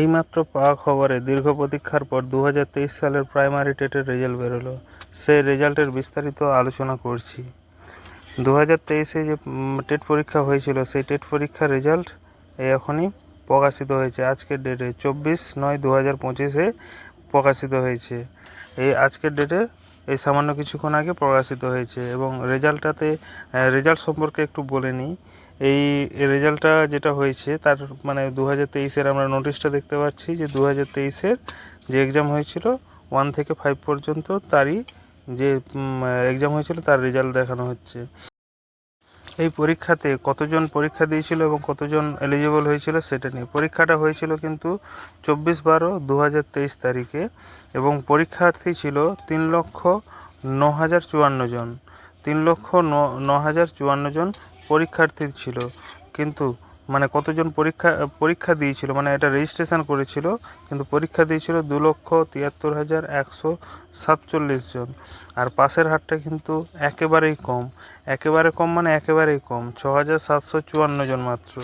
এইমাত্র পাওয়া খবরে দীর্ঘ প্রতীক্ষার পর দু হাজার তেইশ সালের প্রাইমারি টেটের রেজাল্ট বেরোলো। সেই রেজাল্টের বিস্তারিত আলোচনা করছি। দু হাজার তেইশে যে টেট পরীক্ষা হয়েছিল, সেই টেট পরীক্ষার রেজাল্ট এখনই প্রকাশিত হয়েছে। আজকের ডেটে চব্বিশ নয় দু হাজার পঁচিশে প্রকাশিত হয়েছে। এই আজকের ডেটে এই সামান্য কিছুক্ষণ আগে প্রকাশিত হয়েছে এবং রেজাল্টটাতে রেজাল্ট সম্পর্কে একটু বলে নিই। এই রেজাল্টটা যেটা হয়েছে, তার মানে দু হাজার তেইশের আমরা নোটিশটা দেখতে পাচ্ছি যে দু হাজার তেইশের যে এক্সাম হয়েছিল ওয়ান থেকে ফাইভ পর্যন্ত তারই যে এক্সাম হয়েছিল, তার রেজাল্ট দেখানো হচ্ছে। এই পরীক্ষাতে কতজন পরীক্ষা দিয়েছিল এবং কতজন এলিজিবল হয়েছিল সেটা নিয়ে। পরীক্ষাটা হয়েছিল কিন্তু চব্বিশ বারো দু হাজার তেইশ তারিখে। এবং পরীক্ষার্থী ছিল তিন লক্ষ ন হাজার চুয়ান্ন জন। তিন লক্ষ ন হাজার চুয়ান্ন জন পরীক্ষার্থী ছিল। কিন্তু মানে কতজন পরীক্ষা পরীক্ষা দিয়েছিল মানে এটা রেজিস্ট্রেশন করেছিল, কিন্তু পরীক্ষা দিয়েছিল দু লক্ষ তিয়াত্তর হাজার একশো সাতচল্লিশ জন। আর পাশের হারটা কিন্তু একেবারেই কম। একেবারে কম মানে একেবারেই কম, ছ হাজার সাতশো চুয়ান্ন জন মাত্র।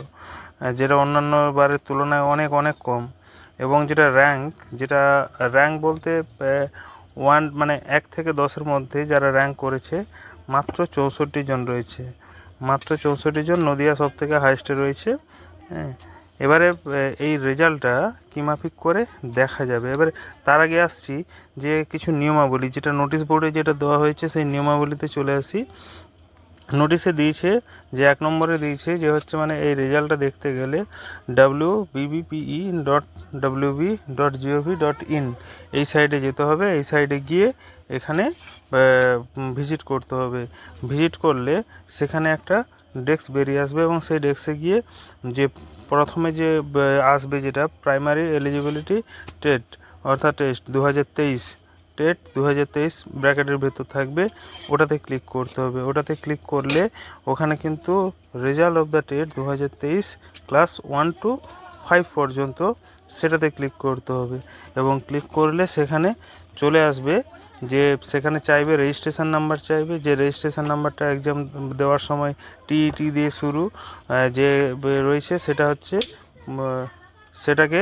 যেটা অন্যান্য বারের তুলনায় অনেক অনেক কম। এবং যেটা র্যাঙ্ক যেটা র্যাঙ্ক বলতে ওয়ান মানে এক থেকে দশের মধ্যে যারা র্যাঙ্ক করেছে, মাত্র চৌষট্টি জন রয়েছে। মাত্র চৌষট্টি জন নদিয়া সব থেকে হাইস্টে রয়েছে। হ্যাঁ এবারে এই রেজাল্টটা কী মাফিক করে দেখা যাবে। এবারে তার আগে আসছি যে কিছু নিয়মাবলী, যেটা নোটিশ বোর্ডে যেটা দেওয়া হয়েছে, সেই নিয়মাবলীতে চলে আসি। নোটিশে দিয়েছে যে, এক নম্বরে দিয়েছে যে হচ্ছে মানে এই রেজাল্টটা দেখতে গেলে W BBPE dot WB dot GOV dot in এই সাইডে যেতে হবে। এই সাইডে গিয়ে এখানে ভিজিট করতে হবে। ভিজিট করলে সেখানে একটা ডেস্ক বেরিয়ে আসবে এবং সেই ডেস্কে গিয়ে যে প্রথমে যে আসবে যেটা প্রাইমারি এলিজিবিলিটি টেট অর্থাৎ টেস্ট দু হাজার তেইশ টেট দু ব্র্যাকেটের ভেতর থাকবে, ওটাতে ক্লিক করতে হবে। ওটাতে ক্লিক করলে ওখানে কিন্তু রেজাল্ট অফ দ্য টেট দু হাজার তেইশ ক্লাস ওয়ান টু ফাইভ পর্যন্ত সেটাতে ক্লিক করতে হবে। এবং ক্লিক করলে সেখানে চলে আসবে যে সেখানে চাইবে রেজিস্ট্রেশন নাম্বার চাইবে। যে রেজিস্ট্রেশন নাম্বারটা এক্সাম দেওয়ার সময় টিইটি দিয়ে শুরু যে রয়েছে সেটা হচ্ছে সেটাকে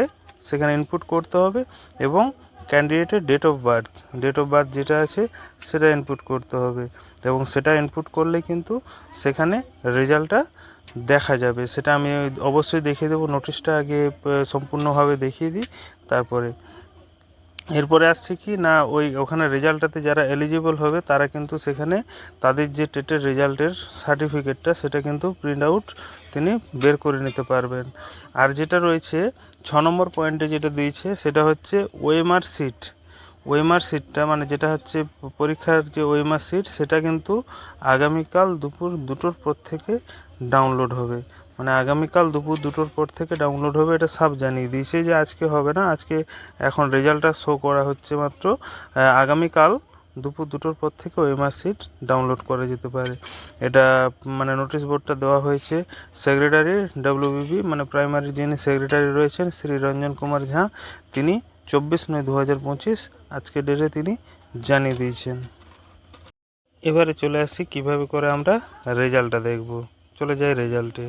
সেখানে ইনপুট করতে হবে এবং ক্যান্ডিডেটের date of birth date of birth যেটা আছে, সেটা ইনপুট করতে হবে। এবং সেটা ইনপুট করলে কিন্তু সেখানে রেজাল্টটা দেখা যাবে। সেটা আমি অবশ্যই দেখিয়ে দেবো। নোটিশটা আগে সম্পূর্ণভাবে দেখিয়ে দিই, তারপরে। এরপরে আসছে কি, না, ওই ওখানে রেজাল্টটাতে যারা এলিজিবল হবে, তারা কিন্তু সেখানে তাদের যে টেটের রেজাল্টের সার্টিফিকেটটা সেটা কিন্তু প্রিন্ট আউট তিনি বের করে নিতে পারবেন। আর যেটা রয়েছে ছ নম্বর পয়েন্টে যেটা দিয়েছে, সেটা হচ্ছে ওএমআর সিট ওএমআর সিটটা মানে যেটা হচ্ছে পরীক্ষার যে ওএমআর সিট সেটা কিন্তু আগামীকাল দুপুর দুটোর পর থেকে ডাউনলোড হবে। মানে আগামীকাল দুপুর দুটোর পর থেকে ডাউনলোড হবে, এটা সব জানিয়ে দিয়েছে যে আজকে হবে না, আজকে এখন রেজাল্টটা শো করা হচ্ছে মাত্র আগামীকাল দুপুর দুটোর পর থেকে সিট ডাউনলোড করা যেতে পারে। এটা মানে নোটিশ বোর্ডটা দেওয়া হয়েছে সেক্রেটারি ডাব্লিউবিবি মানে প্রাইমারি যিনি সেক্রেটারি রয়েছেন শ্রী রঞ্জন কুমার ঝা, তিনি চব্বিশ নয় দু হাজার পঁচিশ আজকের ডেটে তিনি জানিয়ে দিয়েছেন। এবারে চলে আসি, কীভাবে করে আমরা রেজাল্টটা দেখব। চলে যাই রেজাল্টে।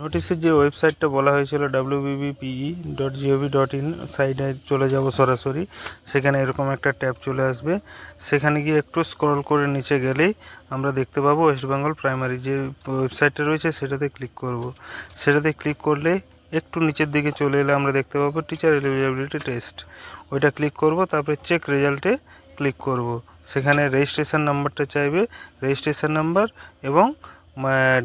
নোটিশের যে ওয়েবসাইটটা বলা হয়েছিল WBBPE dot GOV dot in সাইডে চলে যাব সরাসরি, সেখানে এরকম একটা ট্যাব চলে আসবে। সেখানে গিয়ে একটু স্ক্রল করে নিচে গেলেই আমরা দেখতে পাবো ওয়েস্ট বেঙ্গল প্রাইমারি যে ওয়েবসাইটটা রয়েছে, সেটাতে ক্লিক করব। সেটাতে ক্লিক করলে একটু নিচের দিকে চলে এলে আমরা দেখতে পাবো টিচার এলিজিবিলিটি টেস্ট ওইটা ক্লিক করব, তারপরে চেক রেজাল্টে ক্লিক করব। সেখানে রেজিস্ট্রেশন নাম্বারটা চাইবে রেজিস্ট্রেশন নাম্বার এবং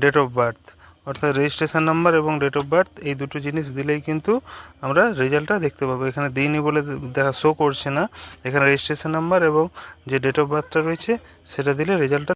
ডেট অফ বার্থ অর্থাৎ রেজিস্ট্রেশন নাম্বার এবং ডেট অফ বার্থ এই দুটো জিনিস দিলেই কিন্তু আমরা রেজাল্টটা দেখতে পাবো। এখানে দিইনি বলে দেখা শো করছে না। এখানে রেজিস্ট্রেশন নাম্বার এবং যে ডেট অফ বার্থটা রয়েছে, সেটা দিলে রেজাল্টটা